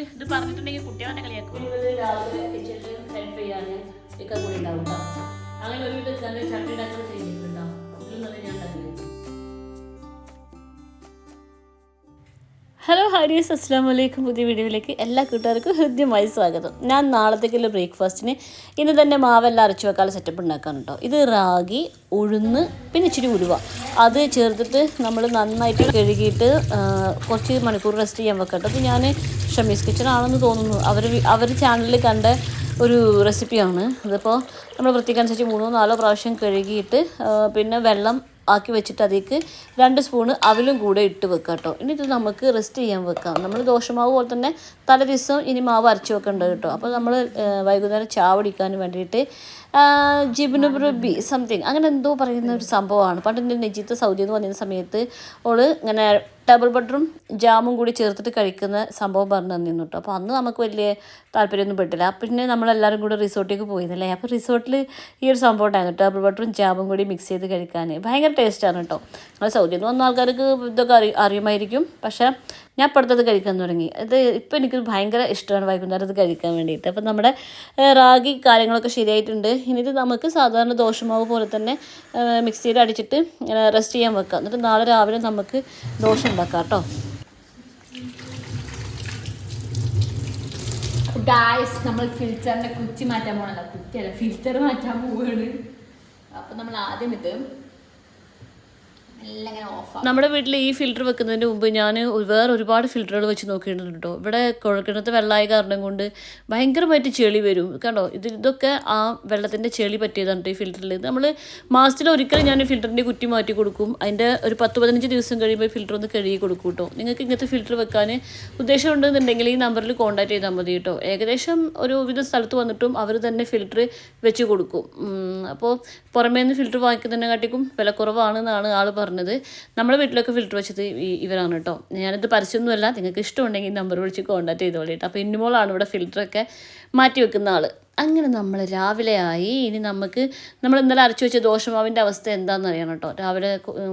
ഇത് പറഞ്ഞിട്ടുണ്ടെങ്കിൽ കുട്ടികളെ കളിയാക്കും. രാവിലെ ഹെൽപ്പ് ചെയ്യാൻ കൂടി ഉണ്ടാവും. അങ്ങനെ ഒരു ചട്ടി ഉണ്ടാക്കാൻ ചെയ്തിട്ടുണ്ടോ? ഇതിൽ ഞാൻ ഉണ്ടാക്കിയത് ഹലോ ഹാരിയസ് അസ്സാം വലൈക്കും പുതിയ വീഡിയോയിലേക്ക് എല്ലാ കൂട്ടുകാർക്കും ഹൃദ്യമായി സ്വാഗതം. ഞാൻ നാളത്തേക്കുള്ള ബ്രേക്ക്ഫാസ്റ്റിന് ഇന്ന് തന്നെ മാവെല്ലാം അരച്ചു വെക്കാനുള്ള സെറ്റപ്പ് ഉണ്ടാക്കാൻ കേട്ടോ ഇത് റാഗി ഉഴുന്ന് പിന്നെ ഇച്ചിരി ഉലുവ. അത് ചേർത്തിട്ട് നമ്മൾ നന്നായിട്ട് കഴുകിയിട്ട് കുറച്ച് മണിക്കൂർ റെസ്റ്റ് ചെയ്യാൻ വെക്കട്ടെ. അത് ഞാൻ ഷമീസ് കിച്ചൺ ആണെന്ന് തോന്നുന്നു. അവർ അവർ ചാനലിൽ കണ്ട ഒരു റെസിപ്പിയാണ് ഇതിപ്പോൾ നമ്മൾ വൃത്തിക്കനുസരിച്ച് മൂന്നോ നാലോ പ്രാവശ്യം കഴുകിയിട്ട് പിന്നെ വെള്ളം ആക്കി വെച്ചിട്ട് അതിലേക്ക് രണ്ട് സ്പൂണ് അവലും കൂടെ ഇട്ട് വെക്കുക കേട്ടോ. ഇനി ഇത് നമുക്ക് റെസ്റ്റ് ചെയ്യാൻ വെക്കാം. നമ്മൾ ദോശമാവ് പോലെ തന്നെ തലേ ദിവസം ഇനി മാവ് അരച്ച് വെക്കേണ്ടത് കേട്ടോ. അപ്പോൾ നമ്മൾ വൈകുന്നേരം ചാവടിക്കാൻ വേണ്ടിയിട്ട് ജിബിനുബ്രബി സംതിങ് അങ്ങനെ എന്തോ പറയുന്ന ഒരു സംഭവമാണ്. പണ്ട് എന്റെ നെജിത്ത് സൗദി എന്ന് പറയുന്ന സമയത്ത് ഓൾ ഇങ്ങനെ ടേബിൾ ബട്ടറും ജാമും കൂടി ചേർത്തിട്ട് കഴിക്കുന്ന സംഭവം പറഞ്ഞു തന്നിരുന്നു കേട്ടോ അപ്പോൾ അന്ന് നമുക്ക് വലിയ താല്പര്യമൊന്നും പെട്ടില്ല. പിന്നെ നമ്മളെല്ലാവരും കൂടെ റിസോർട്ടിലേക്ക് പോയിരുന്നല്ലേ? അപ്പോൾ റിസോർട്ടിൽ ഈ ഒരു സംഭവം ഉണ്ടായിരുന്നു ഡബിൾ ബട്ടറും ജാമും കൂടി മിക്സ് ചെയ്ത് കഴിക്കാൻ ഭയങ്കര ടേസ്റ്റാണ് കേട്ടോ നമ്മൾ സൗദിയിൽ വന്ന ആൾക്കാർക്ക് ഇതൊക്കെ അറി അറിയുമായിരിക്കും. പക്ഷേ ഞാൻ ഇപ്പോഴത്തത് കഴിക്കാൻ തുടങ്ങി. അത് ഇപ്പോൾ എനിക്ക് ഭയങ്കര ഇഷ്ടമാണ് വൈകുന്നേരം അത് കഴിക്കാൻ വേണ്ടിയിട്ട്. അപ്പം നമ്മുടെ റാഗി കാര്യങ്ങളൊക്കെ ശരിയായിട്ടുണ്ട്. ഇനി ഇത് നമുക്ക് സാധാരണ ദോശമാവ് പോലെ തന്നെ മിക്സിയിൽ അടിച്ചിട്ട് റെസ്റ്റ് ചെയ്യാൻ വെക്കാം. എന്നിട്ട് നാളെ രാവിലെ നമുക്ക് ദോശ ഉണ്ടാക്കാം കേട്ടോ ഗായ്സ് നമ്മൾ ഫിൽറ്ററിന്റെ കുച്ചി മാറ്റാൻ പോകണല്ലോ കുറ്റിയല്ല ഫിൽറ്റർ മാറ്റാൻ പോവുകയാണ് അപ്പൊ നമ്മൾ ആദ്യം ഇത് നമ്മുടെ വീട്ടിൽ ഈ ഫിൽറ്റർ വെക്കുന്നതിന് മുമ്പ് ഞാൻ വേറെ ഒരുപാട് ഫിൽറ്ററുകൾ വെച്ച് നോക്കിയിട്ടുണ്ട് ഇവിടെ കുഴൽക്കിണത്ത് വെള്ളമായ കാരണം കൊണ്ട് ഭയങ്കരമായിട്ട് ചെളി വരും. കണ്ടോ? ഇത് ഇതൊക്കെ ആ വെള്ളത്തിന്റെ ചെളി പറ്റിയതാണ് ഈ ഫിൽറ്ററിൽ നമ്മൾ മാസത്തിൽ ഒരിക്കലും ഞാൻ ഫിൽറ്ററിന്റെ കുറ്റി മാറ്റി കൊടുക്കും. അതിന്റെ ഒരു പത്ത് പതിനഞ്ച് ദിവസം കഴിയുമ്പോൾ ഫിൽറ്റർ ഒന്ന് കഴുകി കൊടുക്കും കേട്ടോ നിങ്ങൾക്ക് ഇങ്ങനത്തെ ഫിൽറ്റർ വെക്കാൻ ഉദ്ദേശം ഉണ്ടെന്നുണ്ടെങ്കിൽ ഈ നമ്പറിൽ കോൺടാക്ട് ചെയ്താൽ മതി കേട്ടോ ഏകദേശം ഒരു വിധ സ്ഥലത്ത് വന്നിട്ടും അവർ തന്നെ ഫിൽറ്റർ വെച്ച് കൊടുക്കും. അപ്പോൾ പുറമേ നിന്ന് ഫിൽറ്റർ വാങ്ങിക്കുന്നതിനെ കാട്ടിക്കും വില കുറവാണെന്നാണ് ആൾ പറഞ്ഞത് നമ്മുടെ വീട്ടിലൊക്കെ ഫിൽറ്റർ വെച്ചത് ഇവരാണ് കേട്ടോ. ഞാനിത് പരസ്യമൊന്നുമല്ല നിങ്ങൾക്ക് ഇഷ്ടമുണ്ടെങ്കിൽ നമ്പർ വിളിച്ച് കോൺടാക്ട് ചെയ്തോളി കേട്ടോ. അപ്പോൾ ഇന്നുമോളാണ് ഇവിടെ ഫിൽറ്ററൊക്കെ മാറ്റി വെക്കുന്ന ആൾ അങ്ങനെ നമ്മൾ രാവിലെ ആയി. ഇനി നമുക്ക് നമ്മൾ ഇന്നലെ അരച്ചു വെച്ച ദോഷമാവിന്റെ അവസ്ഥ എന്താണെന്ന് അറിയണം കേട്ടോ. രാവിലെ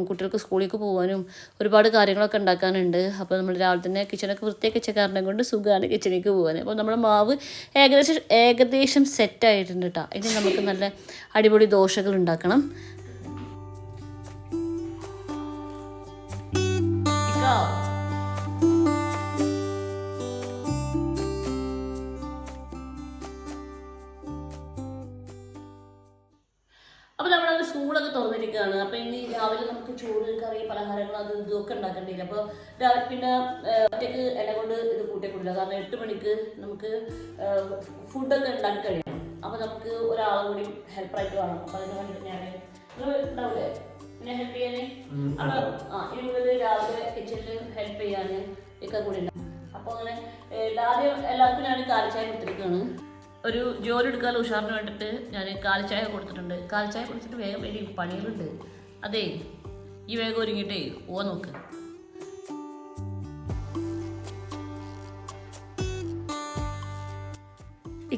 കുട്ടികൾക്ക് സ്കൂളിലേക്ക് പോകാനും ഒരുപാട് കാര്യങ്ങളൊക്കെ ഉണ്ടാക്കാനുണ്ട്. അപ്പോൾ നമ്മൾ രാവിലെ തന്നെ കിച്ചണൊക്കെ വൃത്തിയൊക്കെ വെച്ച കാരണം കൊണ്ട് സുഖമാണ് കിച്ചണിലേക്ക് പോകാൻ അപ്പോൾ നമ്മുടെ മാവ് ഏകദേശം ഏകദേശം സെറ്റായിട്ടുണ്ട് കേട്ടോ. ഇനി നമുക്ക് നല്ല അടിപൊളി ദോശകൾ ഉണ്ടാക്കണം. ഇക്കോ. അപ്പോൾ നമ്മളത് സ്കൂളൊക്കെ തുറന്നിരിക്കുകയാണ്. അപ്പോൾ ഇനി രാവിലെ നമുക്ക് ചോറ് കറി പലഹാരങ്ങൾ അത് ഇതൊക്കെ ഉണ്ടാക്കേണ്ടിയില്ല. അപ്പോൾ രാവിലെ പിന്നെ ഒറ്റയ്ക്ക് എന്നെ കൊണ്ട് ഇത് കൂട്ടിക്കൊണ്ടില്ല കാരണം എട്ട് മണിക്ക് നമുക്ക് ഫുഡൊക്കെ ഉണ്ടാക്കി കഴിയണം. അപ്പോൾ നമുക്ക് ഒരാൾ കൂടി ഹെൽപ്പറായിട്ട് വേണം അപ്പോൾ അതിന് ഞാൻ നിങ്ങൾ ഉണ്ടാവില്ലേ എന്നെ ഹെൽപ്പ് ചെയ്യാൻ അപ്പോൾ ആ ഇനി രാവിലെ കിച്ചണിൽ ഹെൽപ്പ് ചെയ്യാൻ ഒക്കെ കൂടി ഉണ്ടാവും അപ്പോൾ അങ്ങനെ ആദ്യം എല്ലാവർക്കും ഞാൻ കാലിച്ചായ കൊടുത്തിരിക്കുകയാണ് ഒരു ജോലി എടുക്കാൻ ഉഷാറിന് വേണ്ടിയിട്ട് ഞാൻ കാലിച്ചായ കൊടുത്തിട്ടുണ്ട്. കാലിച്ചായ കൊടുത്തിട്ട് വേഗം വേണ്ടി പണികളുണ്ട്. അതെ ഈ വേഗം ഒരുങ്ങിയിട്ടേ ഓ നോക്ക്.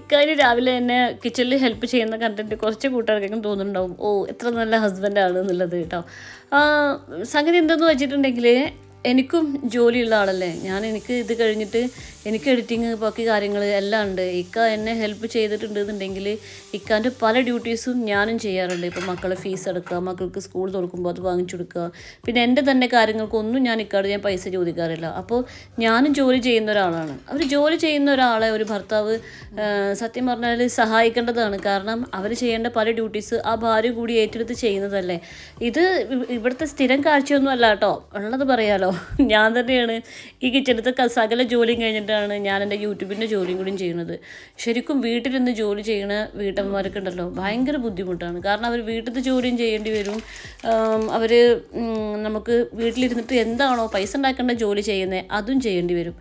ഇക്കാര്യം രാവിലെ എന്നെ കിച്ചണിൽ ഹെൽപ്പ് ചെയ്യുന്ന കണ്ടിട്ട് കുറച്ച് കൂട്ടുകാർക്കൊക്കെ തോന്നുന്നുണ്ടാവും. ഓ എത്ര നല്ല ഹസ്ബൻഡാണ് എന്നുള്ളത് കേട്ടോ. സംഗതി എന്തെന്ന് വെച്ചിട്ടുണ്ടെങ്കിൽ എനിക്കും ജോലിയുള്ള ആളല്ലേ. ഞാൻ എനിക്ക് ഇത് കഴിഞ്ഞിട്ട് എനിക്ക് എഡിറ്റിങ് ബാക്കി കാര്യങ്ങൾ എല്ലാം ഉണ്ട്. ഇക്ക എന്നെ ഹെൽപ്പ് ചെയ്തിട്ടുണ്ട് എന്നുണ്ടെങ്കിൽ ഇക്കാന്റെ പല ഡ്യൂട്ടീസും ഞാനും ചെയ്യാറുണ്ട്. ഇപ്പോൾ മക്കളെ ഫീസ് അടക്കുക മക്കൾക്ക് സ്കൂൾ തുറക്കുമ്പോൾ അത് വാങ്ങിച്ചു കൊടുക്കുക. പിന്നെ എന്റെ തന്നെ കാര്യങ്ങൾക്കൊന്നും ഞാൻ ഇക്കാട് ഞാൻ പൈസ ചോദിക്കാറില്ല. അപ്പോൾ ഞാനും ജോലി ചെയ്യുന്ന ഒരാളാണ്. അവർ ജോലി ചെയ്യുന്ന ഒരാളെ ഒരു ഭർത്താവ് സത്യം പറഞ്ഞാൽ സഹായിക്കേണ്ടതാണ്. കാരണം അവർ ചെയ്യേണ്ട പല ഡ്യൂട്ടീസ് ആ ഭാര്യ കൂടി ഏറ്റെടുത്ത് ചെയ്യുന്നതല്ലേ. ഇത് ഇവ- ഇവിടുത്തെ സ്ഥിരം കാഴ്ചയൊന്നും അല്ല കേട്ടോ. ഉള്ളത് പറയാലോ. ഞാൻ തന്നെയാണ് ഈ കിച്ചണത്തെ സകല ജോലിയും കഴിഞ്ഞിട്ടാണ് ഞാൻ എന്റെ യൂട്യൂബിന്റെ ജോലിയും കൂടിയും ചെയ്യുന്നത്. ശരിക്കും വീട്ടിലിരുന്ന് ജോലി ചെയ്യണ വീട്ടമ്മമാരൊക്കെ ഉണ്ടല്ലോ ഭയങ്കര ബുദ്ധിമുട്ടാണ്. കാരണം അവർ വീട്ടിലത്തെ ജോലിയും ചെയ്യേണ്ടി വരും. അവർ നമുക്ക് വീട്ടിലിരുന്നിട്ട് എന്താണോ പൈസ ഉണ്ടാക്കേണ്ട ജോലി ചെയ്യുന്നത് അതും ചെയ്യേണ്ടി വരും.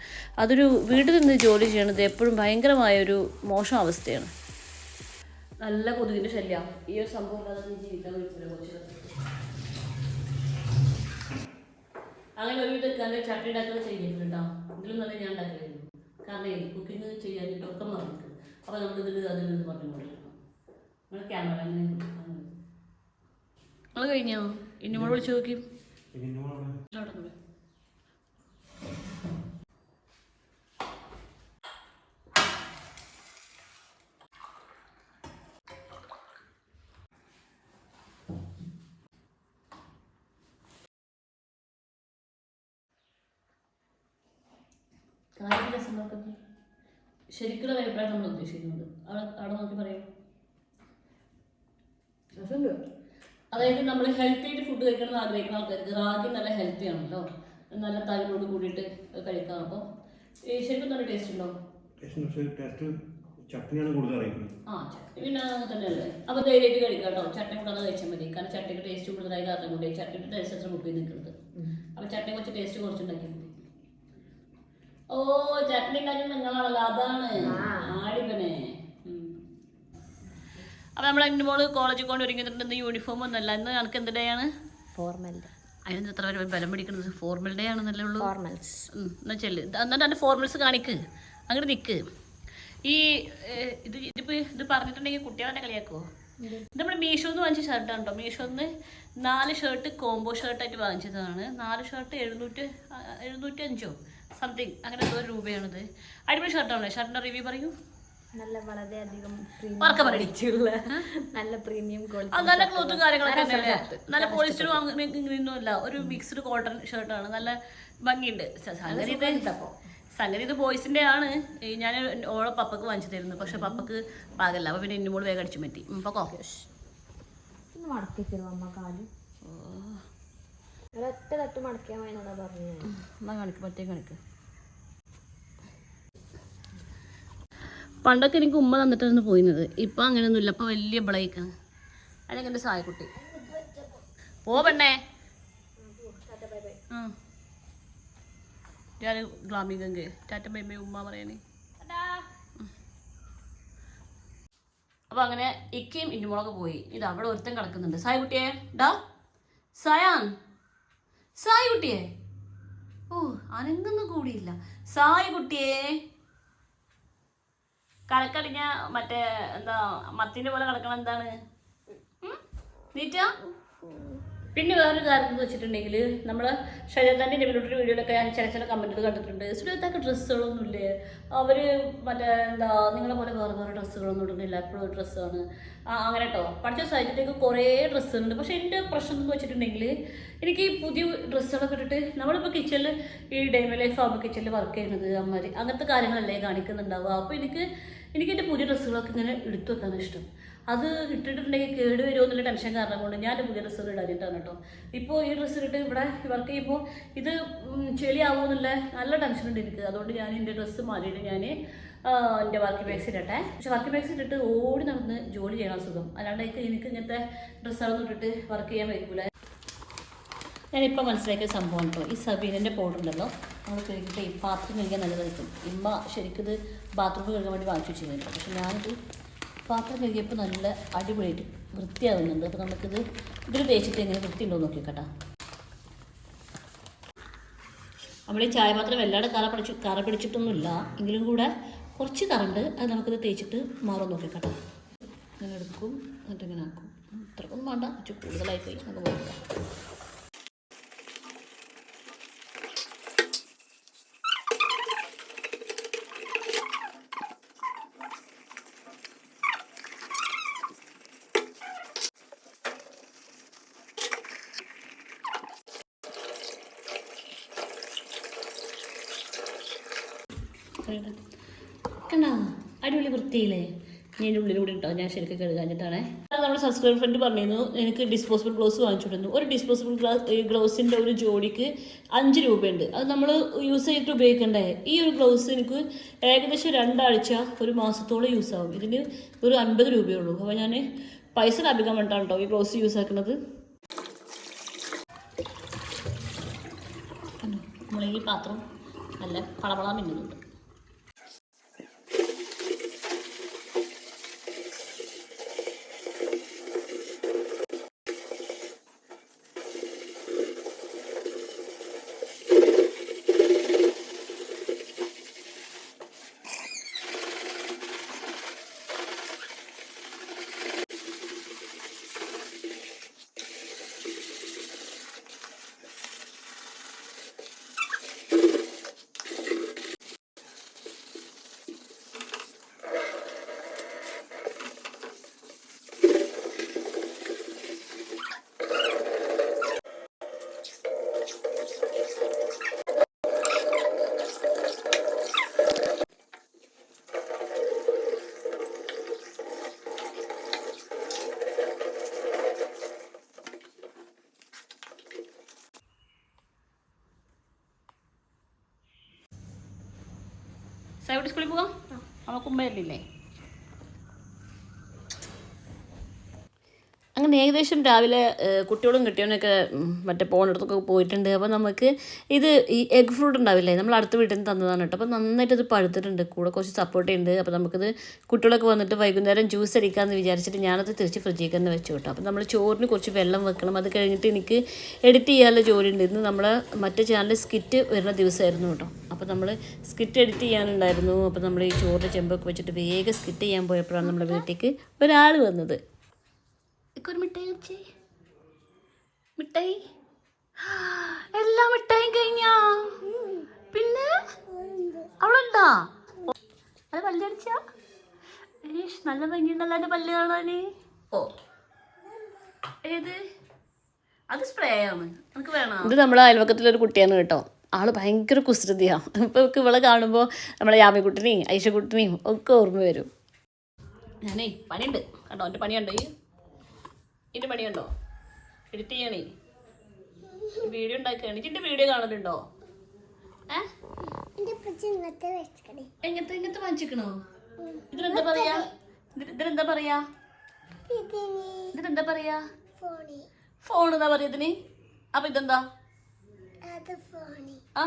അതൊരു വീട്ടിൽ നിന്ന് ജോലി ചെയ്യണത് എപ്പോഴും ഭയങ്കരമായൊരു മോശം അവസ്ഥയാണ്. നല്ല കൊതുകിന്റെ ശല്യം. ഈ ഒരു സംഭവം ഇല്ലാതെ ജീവിക്കാൻ പറ്റില്ല കൊച്ചുകൾ അങ്ങനെ ഒരു വിധം നല്ല ചട്ടി ഉണ്ടാക്കുന്നത് ചെയ്തിട്ടുണ്ട്? കേട്ടോ ഇതിലും നല്ല ഞാൻ ഉണ്ടാക്കിയിരുന്നു കാരണം കുക്കിംഗ് ചെയ്യാനായിട്ടൊക്കെ മറന്നിട്ട് അപ്പോൾ നമുക്ക് ഇതിൽ അതിൽ നിന്ന് പറഞ്ഞുകൊണ്ടിരിക്കണം നമ്മൾ ക്യാമറ അങ്ങനെ നിങ്ങൾ കഴിഞ്ഞോ? ഇനി നമ്മൾ വിളിച്ചു നോക്കി അവിടെ നിന്ന്. കാര്യം രസം നോക്കി ശരിക്കുള്ള അഭിപ്രായം നമ്മൾ ഉദ്ദേശിക്കുന്നത്. അവിടെ അവിടെ നോക്കി പറയും. അതായത് നമ്മൾ ഹെൽത്തി ആയിട്ട് ഫുഡ് കഴിക്കണം എന്ന് ആഗ്രഹിക്കുന്ന ആൾക്കാർക്ക് റാഗി നല്ല ഹെൽത്തി ആണല്ലോ നല്ല തൈരോട് കൂടിയിട്ട് കഴിക്കാം അപ്പോൾ ശരിക്കും നല്ല ടേസ്റ്റ് ഉണ്ടോ? ചട്നിയാണ് കൂടുതൽ അറിയിക്കുന്നത്. ആ ചട്നി പിന്നെ അങ്ങനെ തന്നെയല്ലേ? അപ്പോൾ ധൈര്യമായിട്ട് കഴിക്കാം കേട്ടോ ചട്ടി കൂടാതെ കഴിച്ചാൽ മതി. കാരണം ചട്ടിക്ക് ടേസ്റ്റ് കൂടുതലായി കാരണം ചട്ടിക്ക് ചട്നിയുടെ ടേസ്റ്റ് അത്ര മുക്കി നിൽക്കുന്നത് അപ്പോൾ ചട്നി കുറച്ച് ടേസ്റ്റ് കുറച്ചുണ്ടാക്കി മതി. ഓ ചട്നി കാര്യം നിങ്ങളാണല്ലോ അതാണ്. ആടിപ്പനെ അപ്പോൾ നമ്മൾ എന്റെ മോൾ കോളേജിൽ കൊണ്ട് ഒരുങ്ങിയിട്ടുണ്ട്. യൂണിഫോം ഒന്നല്ല ഇന്ന് ഞങ്ങൾക്ക് എന്ത് ഡേ ആണ്? ഫോർമൽ അതിന് എത്ര പേര് ബലം പിടിക്കുന്നത് ഫോർമൽ ഡേ ആണെന്നല്ലേ ഉള്ളൂ? ഫോർമൽസ് എന്നാ ചെല്ല്. എന്നിട്ട് എന്റെ ഫോർമൽസ് കാണിക്ക്. അങ്ങോട്ട് നിക്ക്. ഈ ഇത് ഇതിപ്പോ ഇത് പറഞ്ഞിട്ടുണ്ടെങ്കിൽ കുട്ടികളെ കളിയാക്കുമോ ഇത് നമ്മുടെ മീഷോന്ന് വാങ്ങിച്ച ഷർട്ടാണ് കേട്ടോ മീഷോന്ന് നാല് ഷർട്ട് കോംബോ ഷർട്ടായിട്ട് വാങ്ങിച്ചതാണ്. നാല് ഷർട്ട് എഴുന്നൂറ്റി എഴുന്നൂറ്റി അഞ്ചോ സംതിങ് അങ്ങനെ എന്തോ ഒരു രൂപയാണിത്. അടിപൊളി ഷർട്ടാണല്ലേ ഷർട്ടിന്റെ റിവ്യൂ പറയൂ. നല്ല വളരെയധികം പറയടി നല്ല പ്രീമിയം ക്വാളിറ്റി നല്ല ക്ലോത്തും കാര്യങ്ങളൊക്കെ തന്നെയല്ലേ? നല്ല പോളിസ്റ്റർ വാങ്ങുന്നൊന്നുമല്ല ഒരു മിക്സ്ഡ് കോട്ടൺ ഷർട്ടാണ് നല്ല ഭംഗിയുണ്ട്. സംഗതി ഇത് സംഗതി ഇത് ബോയ്സിന്റെ ആണ്. ഞാൻ ഓളെ പപ്പക്ക് വാങ്ങിച്ചു തരുന്നു. പക്ഷെ പപ്പക്ക് പാകല്ല. അപ്പൊ പിന്നെ ഇന്നുമോൾ വേഗം അടിച്ചു പറ്റി പൊക്കോ? അമ്മ ഒരൊറ്റ തട്ട് മടക്കിയാൽ മതി എന്നാ പറഞ്ഞു എന്നാ കാണിക്ക് മറ്റേ കാണിക്ക്. പണ്ടൊക്കെ എനിക്ക് ഉമ്മ തന്നിട്ടായിരുന്നു പോയിരുന്നത്. ഇപ്പൊ അങ്ങനെയൊന്നുമില്ല. ഇപ്പൊ വലിയ ബ്ലൈക്കാണ് അല്ലെങ്കിൽ എന്റെ സായക്കുട്ടി? പോ പെണ്ണേ. ആ. ഞാൻ ഗ്ലാമി ടാറ്റ ബൈ ബൈ ഉമ്മ പറയണേ. അപ്പൊ അങ്ങനെ ഇക്കയും ഇനിമുളക് പോയി. ഇത് അവിടെ ഒരുത്തൻ കിടക്കുന്നുണ്ട്. സായ് കുട്ടിയെ ഡാ. സയാൻ. സായ് കുട്ടിയെ ഓ അനങ്ങൊന്നും കൂടിയില്ല. സായ് കുട്ടിയെ കണക്കടിഞ്ഞ മറ്റേ എന്താ മത്തിന്റെ പോലെ കിടക്കണ എന്താണ്? നീറ്റോ? പിന്നെ വേറൊരു കാര്യം എന്ന് വെച്ചിട്ടുണ്ടെങ്കിൽ നമ്മൾ ശരീരത്തിന്റെ ഡെബിലോട്ടൊരു വീഡിയോയിലൊക്കെ ഞാൻ ചില ചില കമന്റുകൾ കണ്ടിട്ടുണ്ട്. സുരത്തൊക്കെ ഡ്രസ്സുകളൊന്നുമില്ലേ? അവർ മറ്റേ എന്താ നിങ്ങളെ പോലെ വേറെ വേറെ ഡ്രസ്സുകളൊന്നും ഇടുന്നില്ല. എപ്പോഴും ഡ്രസ്സാണ്. അങ്ങനെ കേട്ടോ പഠിച്ച സാഹചര്യത്തിലേക്ക് കുറേ ഡ്രസ്സുകളുണ്ട്. പക്ഷേ എന്റെ പ്രശ്നം എന്ന് വെച്ചിട്ടുണ്ടെങ്കിൽ എനിക്ക് ഈ പുതിയ ഡ്രസ്സുകളൊക്കെ ഇട്ടിട്ട് നമ്മളിപ്പോൾ കിച്ചണിൽ ഈ ഡൈമ ലൈഫ് ആകുമ്പോൾ കിച്ചണിൽ വർക്ക് ചെയ്യുന്നത് അമ്മമാർ അങ്ങനത്തെ കാര്യങ്ങളല്ലേ കാണിക്കുന്നുണ്ടാവുക. അപ്പോൾ എനിക്ക് എനിക്ക് എന്റെ പുതിയ ഡ്രസ്സുകളൊക്കെ ഇങ്ങനെ എടുത്തു വെക്കാനാണ് ഇഷ്ടം. അത് ഇട്ടിട്ടുണ്ടെങ്കിൽ കേട് വരുമോ എന്നുള്ള ടെൻഷൻ കാരണം കൊണ്ട് ഞാൻ പുതിയ ഡ്രസ്സുകൾ ഇടാനിട്ടാണ് കേട്ടോ. ഇപ്പോൾ ഈ ഡ്രസ്സ് ഇട്ട് ഇവിടെ വർക്ക് ചെയ്യുമ്പോൾ ഇത് ചെളിയാവുമോ എന്നുള്ള നല്ല ടെൻഷൻ ഉണ്ട് എനിക്ക്. അതുകൊണ്ട് ഞാൻ എന്റെ ഡ്രസ്സ് മാറിയിട്ട് ഞാൻ എന്റെ വർക്ക് ബാഗ്സ് ഇടട്ടെ. പക്ഷെ വർക്ക് ബാഗ്സ് ഇട്ടിട്ട് ഓടി നടന്ന് ജോലി ചെയ്യണം സുഖം അല്ലാണ്ട് എനിക്ക് ഇങ്ങനത്തെ ഡ്രസ്സുകളൊന്നും ഇട്ടിട്ട് വർക്ക് ചെയ്യാൻ വയ്ക്കൂല. ഞാനിപ്പോൾ മനസ്സിലാക്കിയ സംഭവം കേട്ടോ ഈ സബീനന്റെ പൗഡർ ഉണ്ടല്ലോ. നമ്മൾ കഴിക്കട്ടെ ഈ പാത്രം കഴിക്കാൻ നല്ലതായിരിക്കും. ഇമ്മ ശരിക്കും ബാത്റൂമിൽ കഴുകാൻ വേണ്ടി വാങ്ങിച്ചു വെച്ചിരുന്നു പക്ഷെ ഞാനിത് പാത്രം കഴുകിയപ്പോൾ നല്ല അടിപൊളിയായിട്ട് വൃത്തിയാവുന്നുണ്ട്. അപ്പോൾ നമുക്കിത് ഇതിൽ തേച്ചിട്ട് എങ്ങനെ വൃത്തി ഉണ്ടോ നോക്കി കേട്ടോ. നമ്മൾ ഈ ചായ പാത്രം വല്ലാതെ കറ പിടിച്ച് കറ പിടിച്ചിട്ടൊന്നുമില്ല. എങ്കിലും കൂടെ കുറച്ച് കറണ്ട് അത് നമുക്കിത് തേച്ചിട്ട് മാറും നോക്കി ഇങ്ങനെ എടുക്കും. എന്നിട്ട് ഇങ്ങനെ ആക്കും. ഇത്രക്കൊന്നും വേണ്ട. കുറച്ച് കൂടുതലായി പോയി നമുക്ക് നോക്കാം. കണ്ടോ? അടിപൊളി വൃത്തിയില്ലേ? ഞാൻ ഇതിന്റെ ഉള്ളിലൂടെ ഇട്ടോ ഞാൻ ശരിക്കും കഴുകാഞ്ഞിട്ടാണേ. നമ്മുടെ സബ്സ്ക്രൈബർ ഫ്രണ്ട് പറഞ്ഞിരുന്നു എനിക്ക് ഡിസ്പോസിബിൾ ഗ്ലൗസ് വാങ്ങിച്ചിട്ടുണ്ട് ഒരു ഡിസ്പോസിബിൾ ഗ്ലൗസ് ഗ്ലൗസിന്റെ ഒരു ജോഡിക്ക് അഞ്ച് രൂപയുണ്ട്. അത് നമ്മൾ യൂസ് ചെയ്തിട്ട് ഉപയോഗിക്കേണ്ടേ? ഈ ഒരു ഗ്ലൗസ് എനിക്ക് ഏകദേശം രണ്ടാഴ്ച ഒരു മാസത്തോളം യൂസ് ആവും. ഇതിന് ഒരു അൻപത് രൂപയുള്ളൂ അപ്പോൾ ഞാൻ പൈസ ലാഭിക്കാൻ വേണ്ടിയിട്ടാണ് ഈ ഗ്ലൗസ് യൂസ് ആക്കുന്നത്. നമ്മളീ പാത്രം നല്ല പളപള മിന്നുന്നുണ്ട്. സ്കൂളിൽ പോകാം നമുക്ക് ഉമ്മയല്ലേ ഏകദേശം രാവിലെ കുട്ടികളും കിട്ടിയവനൊക്കെ മറ്റേ പോണിടത്തൊക്കെ പോയിട്ടുണ്ട്. അപ്പോൾ നമുക്ക് ഇത് ഈ എഗ് ഫ്രൂട്ട് ഉണ്ടാവില്ലേ? നമ്മൾ അടുത്ത വീട്ടിൽ നിന്ന് തന്നതാണ് കേട്ടോ. അപ്പോൾ നന്നായിട്ട് ഇത് പഴുത്തിട്ടുണ്ട്. കൂടെ കുറച്ച് സപ്പോർട്ട് ഉണ്ട്. അപ്പോൾ നമുക്കിത് കുട്ടികളൊക്കെ വന്നിട്ട് വൈകുന്നേരം ജ്യൂസ് അടിക്കാമെന്ന് വിചാരിച്ചിട്ട് ഞാനത് തിരിച്ച് ഫ്രിഡ്ജിൽ തന്നെ വെച്ചു കേട്ടോ. അപ്പോൾ നമ്മൾ ചോറിന് കുറച്ച് വെള്ളം വെക്കണം. അത് കഴിഞ്ഞിട്ട് എനിക്ക് എഡിറ്റ് ചെയ്യാനുള്ള ജോലി ഉണ്ട്. ഇന്ന് നമ്മൾ മറ്റേ ചാനലിൽ സ്കിറ്റ് വരുന്ന ദിവസമായിരുന്നു കേട്ടോ. അപ്പോൾ നമ്മൾ സ്കിറ്റ് എഡിറ്റ് ചെയ്യാനുണ്ടായിരുന്നു. അപ്പോൾ നമ്മൾ ഈ ചോറിന്റെ ചെമ്പൊക്കെ വെച്ചിട്ട് വേഗം സ്കിറ്റ് ചെയ്യാൻ പോയപ്പോഴാണ് നമ്മുടെ വീട്ടിലേക്ക് ഒരാൾ വന്നത്. ഒരു മിഠായി വെച്ചേ മിഠായി? എല്ലാ മിഠായും കഴിഞ്ഞാ? പിന്നെ? അവളുണ്ടാ? അത് പല്ലടിച്ച നല്ല ഭംഗിയുണ്ടല്ലോ എന്റെ പല്ല് കാണാന്. ഓ. ഏത്? അത് സ്പ്രേ ആണ്. എനിക്ക് വേണോ? ഇത് നമ്മളെ അയൽവക്കത്തിലൊരു കുട്ടിയാണ് കേട്ടോ. ആൾ ഭയങ്കര കുസൃതിയാ. ഇപ്പൊ ഇവക്ക് ഇവളെ കാണുമ്പോൾ നമ്മളെ യാമിക്കുട്ടിനെയും ഐഷക്കുട്ടിനെയും ഒക്കെ ഓർമ്മ വരും. ഞാനേ പണിയുണ്ട്. കണ്ടോ എന്റെ പണിയുണ്ടോ. ഇതിന്റെ പണിയുണ്ടോ? എഡിറ്റ് ചെയ്യണേ. വീഡിയോ ഉണ്ടാക്കുകയാണ് ഇതിന്റെ വീഡിയോ കാണലുണ്ടോ? എങ്ങനത്തെ എങ്ങനത്തെ വാങ്ങിച്ചിക്കണോ? ഇതിനെന്താ പറയാ? ഇതിന് ഇതിനെന്താ പറയാ? ഇതിനെന്താ പറയാ? ഫോൺ എന്നാ പറയാ ഇതിന്? അപ്പൊ ഇതെന്താ? ആ?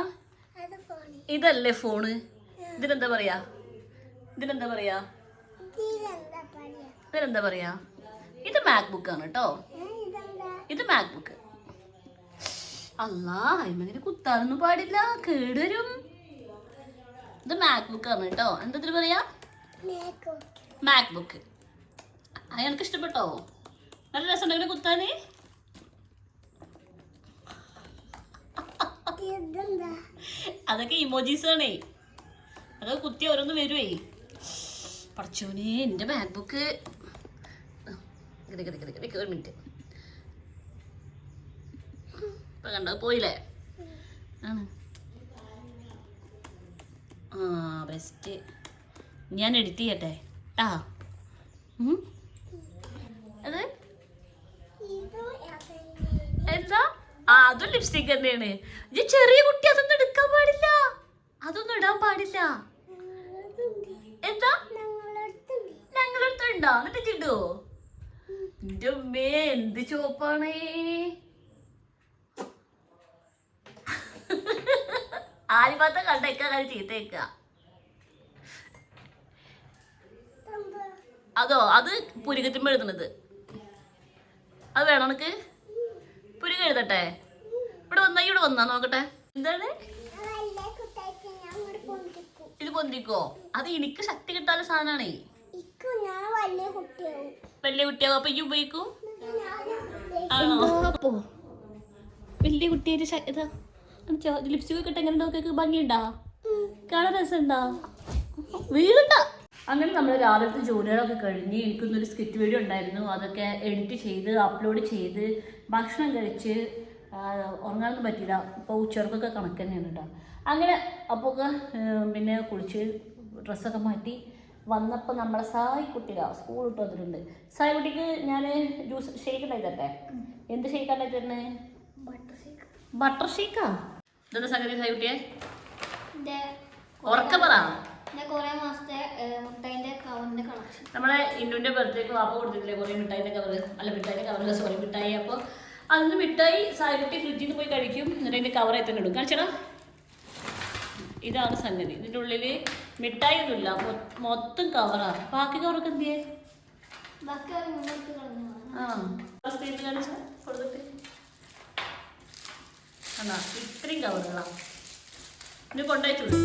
ഇതല്ലേ ഫോണ്. ഇതിനെന്താ പറയാ? ഇതിനെന്താ പറയാ? ഇതിനെന്താ പറയാ? ഇത് മാക് ബുക്ക് ആണ് കേട്ടോ ഇത് മാക്ബുക്ക് അല്ലാ അയിമങ്ങനെ കുത്താനൊന്നും പാടില്ല. കേടുവരും. ഇത് മാക് ബുക്ക് ആണ് കേട്ടോ എന്താ ഇതിൽ പറയാ? മാക്ബുക്ക് അത് എനിക്ക് ഇഷ്ടപ്പെട്ടോ? നല്ല രസം ഇങ്ങനെ കുത്താന്? അതൊക്കെ ഇമോജീസ് ആണേ. അതൊക്കെ കുത്തി ഓരോന്ന് വരുവേ. പഠിച്ചോനെ എന്റെ മാക് ബുക്ക് ഒരു മിനിറ്റ്. ഇപ്പൊ കണ്ടോ പോയില്ലേ? ആണ്. ആ ബെസ്റ്റ് ഞാൻ എഡിറ്റ് ചെയ്യട്ടെ? ആ. അത്? എന്താ? ആ അതും ലിപ്സ്റ്റിക് തന്നെയാണ്. ഈ ചെറിയ കുട്ടി അതൊന്നും എടുക്കാൻ പാടില്ല. അതൊന്നും ഇടാൻ പാടില്ല. എന്താ? ഞങ്ങളടുത്തുണ്ടോ. എന്നിട്ട് ചിടുവോ എന്റെ ഉമ്മേ എന്ത് ചോപ്പാണേ ആലിഭാത്ത കണ്ടേക്കാൻ ചീത്തേക്ക അതോ അത് പുരുകത്തുമ്പോ എഴുതണത്. അത് വേണം എനിക്ക് പുരുക എഴുതട്ടെ? ഇവിടെ വന്നാ ഇവിടെ വന്നാ നോക്കട്ടെ. എന്താണ്? ഇത് പൊന്തിക്കോ? അത് എനിക്ക് ശക്തി കിട്ടാനുള്ള സാധനമാണേ വലിയ കുട്ടിയാവും. അപ്പൊ ഈ ഉപയോഗിക്കും? ആണോ? വലിയ കുട്ടിയൊരു ഇതാ. ലിപ്സ്റ്റിക് ഒക്കെ എങ്ങനെ നോക്കി ഭംഗിയുണ്ടാ? കാണാൻ രസമുണ്ടാ? വീടുണ്ടാ അങ്ങനെ നമ്മൾ രാവിലത്തെ ജോലികളൊക്കെ കഴിഞ്ഞ് എനിക്കൊന്നൊരു സ്കിറ്റ് വീഡിയോ ഉണ്ടായിരുന്നു. അതൊക്കെ എഡിറ്റ് ചെയ്ത് അപ്ലോഡ് ചെയ്ത് ഭക്ഷണം കഴിച്ച് ഉറങ്ങാനൊന്നും പറ്റിയില്ല. അപ്പോൾ ഉച്ചവർക്കൊക്കെ കണക്ക് തന്നെയാണ് കേട്ടോ അങ്ങനെ അപ്പോൾ പിന്നെ കുളിച്ച് ഡ്രസ്സൊക്കെ മാറ്റി വന്നപ്പോൾ നമ്മളെ സായി കുട്ടിക സ്കൂൾ വിട്ട് വന്നിട്ടുണ്ട്. സായി കുട്ടിക്ക് ഞാൻ ജ്യൂസ് ഷേക്ക് ഉണ്ടായി തരട്ടെ? എന്ത് ഷേക്ക് തരുന്നത് ബട്ടർ ഷേക്കാ ഇതെന്താ സംഗതി സായി കുട്ടിയെ? ഉറക്ക പറ. കൊറേ മാസത്തെ മുട്ടൈന്റെ കവറിന്റെ കളക്ഷൻ നമ്മളെ ഇന്നുവിന്റെ ബർത്ത്ഡേക്ക് വാപ്പ കൊടുത്തിട്ടില്ലേ കുറേ മിഠായിന്റെ കവർ അല്ല മിഠായിന്റെ കവറ് സോറി മിഠായി. അപ്പോൾ അതിന് മിഠായി സായിക്കുട്ടി ഫ്രിഡ്ജിൽ നിന്ന് പോയി കഴിക്കും. എന്നിട്ട് അതിന്റെ കവർ എത്തന്നെ കാണിച്ചടാ. ഇതാണ് സംഗതി. ഇതിന്റെ ഉള്ളിൽ മിഠായി ഒന്നുമില്ല മൊത്തം കവറാണ് ബാക്കി കവറൊക്കെ എന്ത് ചെയ്യേ ആ. സ്ത്രീയിൽ കൊടുത്തിട്ട്. എന്നാ ഇത്രയും കവറുകളാണ് ഇനി കൊണ്ടുപോയിട്ടുള്ളൂ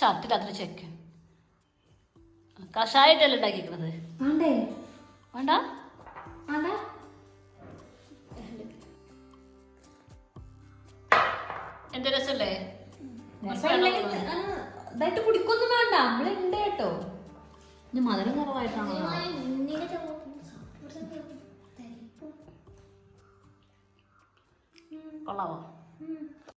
ഷർട്ടില്ലാത്തൊരു ചെക്ക് കഷായിട്ടല്ലേ ഉണ്ടാക്കിക്കണത് വേണ്ട? എന്റെ രസല്ലേ? കുടിക്കൊന്നും വേണ്ട. നമ്മളുണ്ട് കേട്ടോ. മധുരം കുറവായിട്ടാണോ? കൊള്ളാവോ?